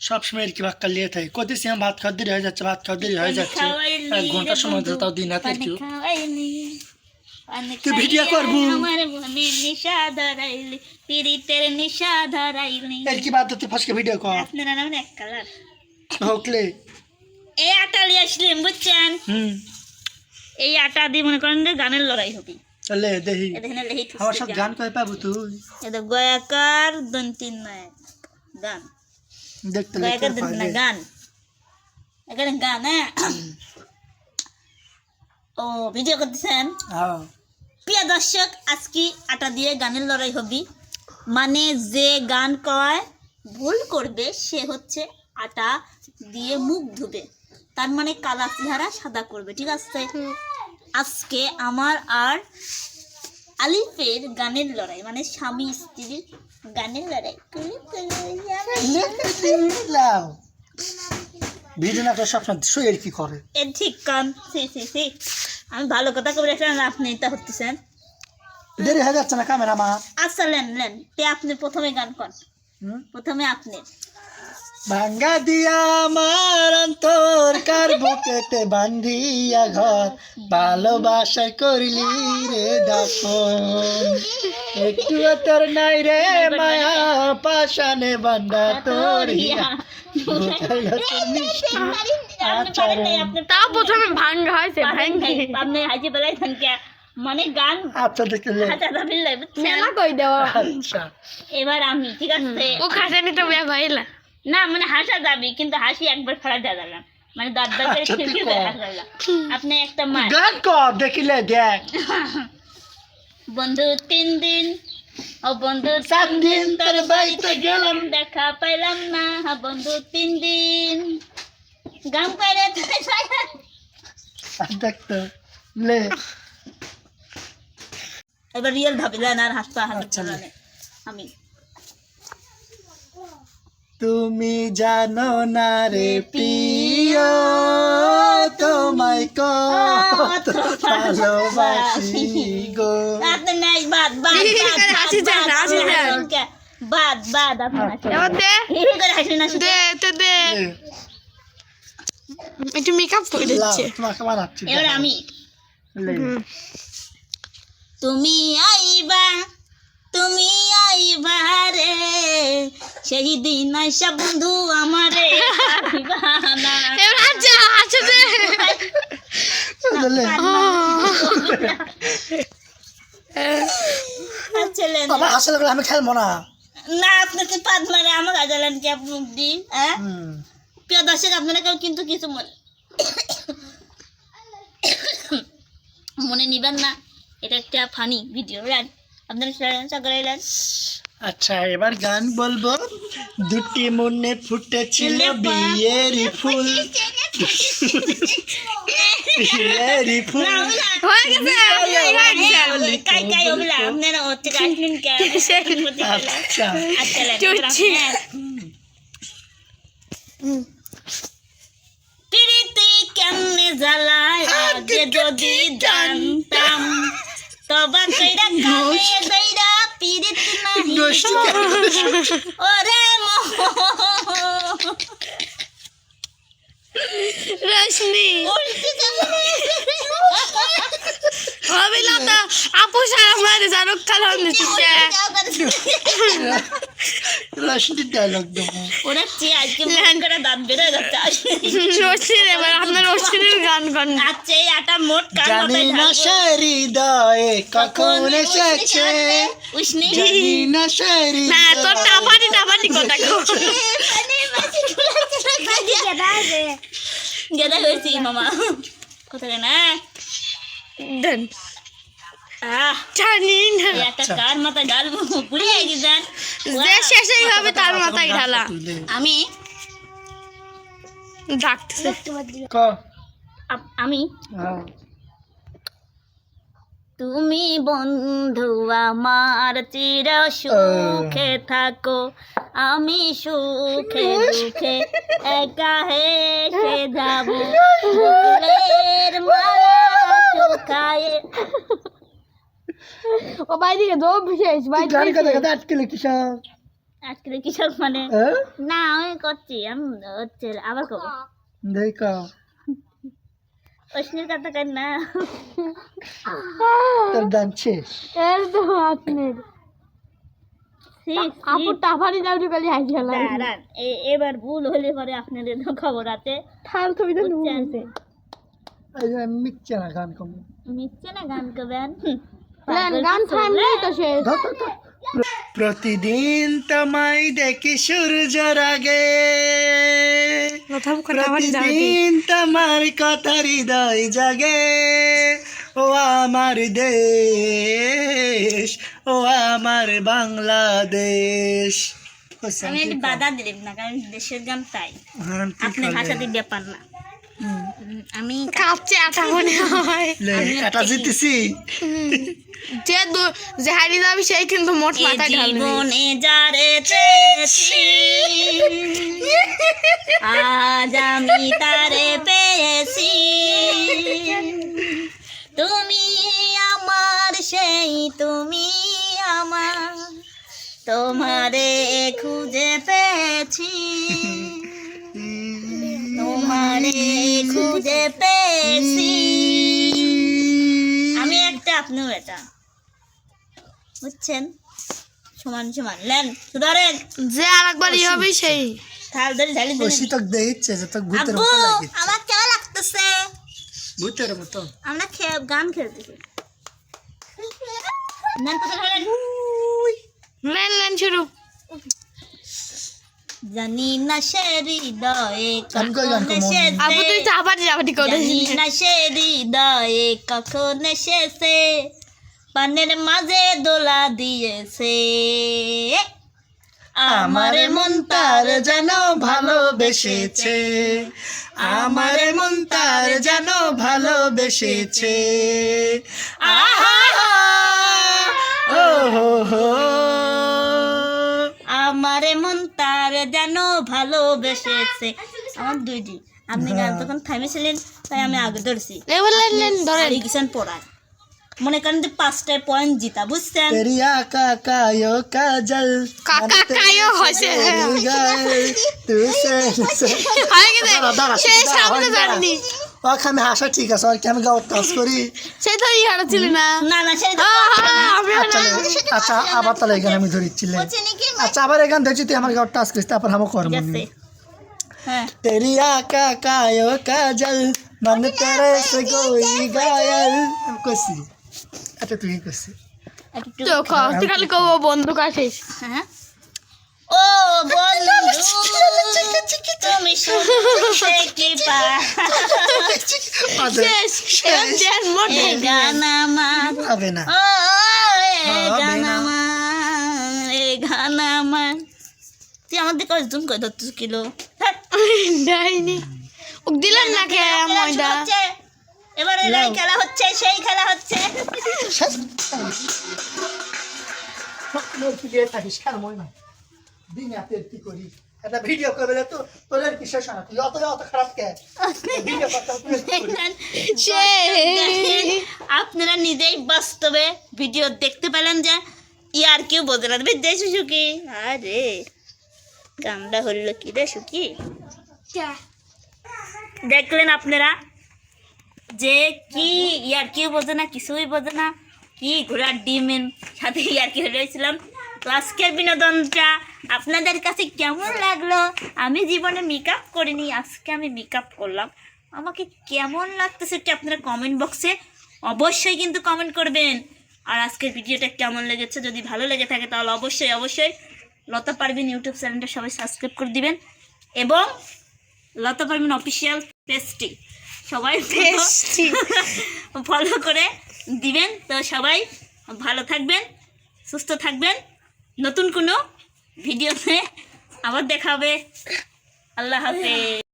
সবসময় আর কি বাক্কা লিয়ে থাকে। কদিস আমি ভাত খাওয়া দেরি হয়ে যাচ্ছে ভাত খাওয়া দেরি হয়ে যাচ্ছে। এক ঘণ্টার সময় ধরে তাও দিন হাতে একটু। তুই ভিডিও করবু। আমার নিশা ধরাইলি পিরিতের নিশা ধরাইলি। এর কি বাদ তুই ফসকে ভিডিও কর। আপনারা নাম এক কালার। হোকলে। এই আটা নিয়ে আসলেন বুঝছেন? হুম। এই আটা দিয়ে মনে করেন যে গানের লড়াই হবে। তাহলে দেখি এখানে লেহি আমার সব গান কয়ে পাবো তুই এটা গয়াকার দন্তিন নয় গান দেখতে গয়াকার দেখতে দন্তিন না গান এখানে গান হ্যাঁ ও ভিডিও করতেছেন প্রিয় দর্শক আজকে আটা দিয়ে গানের লড়াই হবি মানে যে গান কয় ভুল করবে সে হচ্ছে আটা দিয়ে মুখ ধুবে তার মানে কালা চেহারা সাদা করবে ঠিক আছে? আজকে আমার আর আলিফের গানের লড়াই মানে স্বামী স্ত্রীর গানের লড়াই। লাও ভিডিও না করে সবসময় শুয়ে কি করে। এ ঠিক কান সি সি সি। আমি ভালো কথা কবে একটা আপনি এটা হচ্ছেন দেরি হয়ে যাচ্ছে না ক্যামেরা মা আচ্ছা লেন লেন তে আপনি প্রথমে গান কর। হুম? প্রথমে আপনি। ভাঙ্গা দিয়া আমার অন্তর কার বুকেতে বান্ধিয়া ঘর? ভালোবাসা করিলি রে দাফন। একটু তোর নাই রে মায়া পাশানে বান্ধা তোর বুঝাইল তোর মিষ্টি আচরণ। তাও প্রথমে ভাঙ্গা হয়েছে ভাঙ্গি। আপনি হাজি বেলায় থানকে মানে গান আচ্ছা লাই বুঝছেন? মেলা কই দেওয়া? আচ্ছা। এবার আমি ঠিক আছে? ও খাসানি তো বিয়া ভাইলা না মানে হাসা যাবি কিন্তু হাসি একবার ফেলা যা দিলাম মানে দাঁত দাঁত করে আচ্ছা, খিলখিল করে। হাসা আপনি একটা মার গান কর দেখিলে দেখ। বন্ধু তিন দিন ও বন্ধু সাত দিন তোর বাড়িতে গেলাম। দেখা পাইলাম না। হা বন্ধু তিন দিন। গাম করে দেখতো লে। এবার রিয়েল ভাবিলাম আর হাসপা আচ্ছা, আমি। তুমি জানো না রে প্রিয় তোমায় কত ভালোবাসি গো। নাই বাদ বাদ করে একটু মেকআপ করে দিচ্ছে। এবার আমি। তুমি সেই দিন আইসা বন্ধু আমারে লে, ছেলেন আমার আমি খেলব না। না আপনি কি পাত মারে আমার আজালেন কি আপনি দি হ্যাঁ? প্রিয় দর্শক আপনারা কেউ কিন্তু কিছু মনে মনে নিবেন না। এটা একটা ফানি ভিডিও রান। আপনারা সকলাইলেন আচ্ছা এবার গান বলব। দুটি মনে ফুটেছিল বিয়েরই ফুল। বিয়েরই ফুল। হয়ে হয়ে কে আচ্ছা আচ্ছা। চুচ্ছি। প্রীতি কেমনে জ্বালায়? আগে যদি জানতাম। তবা কইরা কানে দইরা পিরিত নাহি নষ্ট ওরে মোহ রশনি উল্টি কেমনে হবে না তো আপু সারা মারে ডায়লগ দেবো। ওরা চেয়ে আজকে মন করে দাঁত বেরোয় যাচ্ছে? রশির এবার আপনার রশিনের গান গান। আচ্ছা এই আটা মোট কার জানি না ঢালবো? সে হৃদয়ে কখন এসেছে। উষ্ণি। জানি না সে না তোর টাপাটি টাপাটি কথা কো। গেদা হয়েছি। মামা। কোথায় না দেন। আহ জানি না। এই একটা কার মাথায় ঢালবো? পুড়ে গেছেন যে শেষেই হবে তার মাথায় ঢালা। আমি ডাকতেছে। আমি? হ্যাঁ। তুমি বন্ধু আমার চির সুখে থাকো। আমি সুখে দুঃখে একা হেসে যাব। মালা শুকায়ে ও বাইরে দো বিশেষ তুই গান কথা কথা আটকে লিখিস আজকে কৃষক মানে? হ্যাঁ? না আমি করছি আমি হচ্ছে আবার করব। দেখা। অশ্লীল কথা কেন না। তোর দান শেষ। এর তো আপনার ছি, আপু টাফারি যাওয়ার কালি হাই খেলা এবার ভুল হলে পরে আপনাদের তো খবর আছে ঠাল ছবি তো? মিথ্যে না গান কম। মিথ্যে না গান করবেন লেন গান থামলেই তো শেষ। প্রতিদিন তোমায় দেখি সূর্যর আগে প্রতিদিন তোমার কথা হৃদয় জাগে। ও আমার দেশ ও আমার বাংলাদেশ। আমি বাধা দিলাম না কারণ দেশের গান তাই। আপনার ভাষাতে ব্যাপার না। আমি কাঁপছে আটা মনে হয়। কাটা জিতেছি। যে দু- যে হারিয়ে যাবে সেই কিন্তু মোট ঢালবে জীবনে যারে চেয়েছি আজ আমি তারে পেয়েছি। তুমি আমার সেই তুমি আমার তোমারে খুঁজে পেয়েছি। তোমারে খুঁজে পেয়েছি। আমি একটা আপনিও এটা। বুঝছেন? সমান সমান। লেন সুধারেন যে আর একবার ই হবে সেই। থাল ধরে দেখছে যে ভূতের মতো লাগে আমার কেমন লাগতেছে। ভূতের মতো আমরা খে- গান খেলতেছি নেন তো ধরেন। লেন লেন শুরু। জানি না সে হৃদয়ে কখন? আপু তুই টাফারি যাবাটি করে জানি না সে হৃদয়ে কখন এসেছে পানের মাঝে দোলা দিয়েছে। আমার মন তার যেন ভালোবেসেছে। আমার মন তার যেন ভালোবেসেছে। আহা ভালোবেসেছে। আমার দুই দিন আপনি গান তখন থামিয়েছিলেন তাই আমি আগে ধরছি। ধরেন। পড়ার মনে করেন যে পাঁচটায় পয়েন্ট জিতা বুঝছেন? রিয়া কাকায়ো কায়ো হসে তুই সে সে সামনে ওখানে হাসা ঠিক আছে আর কি আমি গাওয়ার কাজ করি সেই তো ছিল না না না সেই আচ্ছা আবার তাহলে এখানে আমি ধরিচ্ছিলাম আচ্ছা আবার এখান ধরছি তুই আমার গাওয়ার টাচ করিস তারপর আমার কর্ম তেরি আকা কায়ো কাজল মন তেরে সে গায়ল আচ্ছা তুই তো তুই খালি কব বন্ধু কাছিস হ্যাঁ ও বন্ধু তুমি শুনতে কি পা হবে না। তুই আমার দিকে জুম করে ধরতে কিলো। ডাইনি। ওক দিলেন না কে ময়দা? এবারে এই খেলা হচ্ছে সেই খেলা হচ্ছে। থাকিস কেন মই দিন রাতে কি করি একটা ভিডিও করবে তো তোদের কি শেষ না তুই অত অত খারাপ কে? ভিডিও করতে আপনারা নিজেই বাস্তবে ভিডিও দেখতে পেলেন যে ইয়ার কেউ বোঝে না। দেশ সুখী আরে গামটা হইল কি রে সুখী দেখলেন আপনারা যে কি ইয়ার কেউ বোঝে না কিছুই বোঝে না। কি ঘোড়ার ডিমের সাথে ইয়ার কি হয়েছিলাম তো আজকের বিনোদনটা আপনাদের কাছে কেমন লাগল? আমি জীবনে মেকআপ করিনি আজকে আমি মেকআপ করলাম। আমাকে কেমন লাগতেছে একটু আপনারা কমেন্ট বক্সে অবশ্যই কিন্তু কমেন্ট করবেন। আর আজকের ভিডিওটা কেমন লেগেছে যদি ভালো লেগে থাকে তাহলে অবশ্যই অবশ্যই লতা পারবিন ইউটিউব চ্যানেলটা সবাই সাবস্ক্রাইব করে দিবেন। এবং লতা পারবিন অফিসিয়াল পেজটি সবাই ফলো করে দিবেন। তো সবাই ভালো থাকবেন সুস্থ থাকবেন। নতুন কোনো ভিডিওতে আবার দেখাবে আল্লাহ হাফেজ।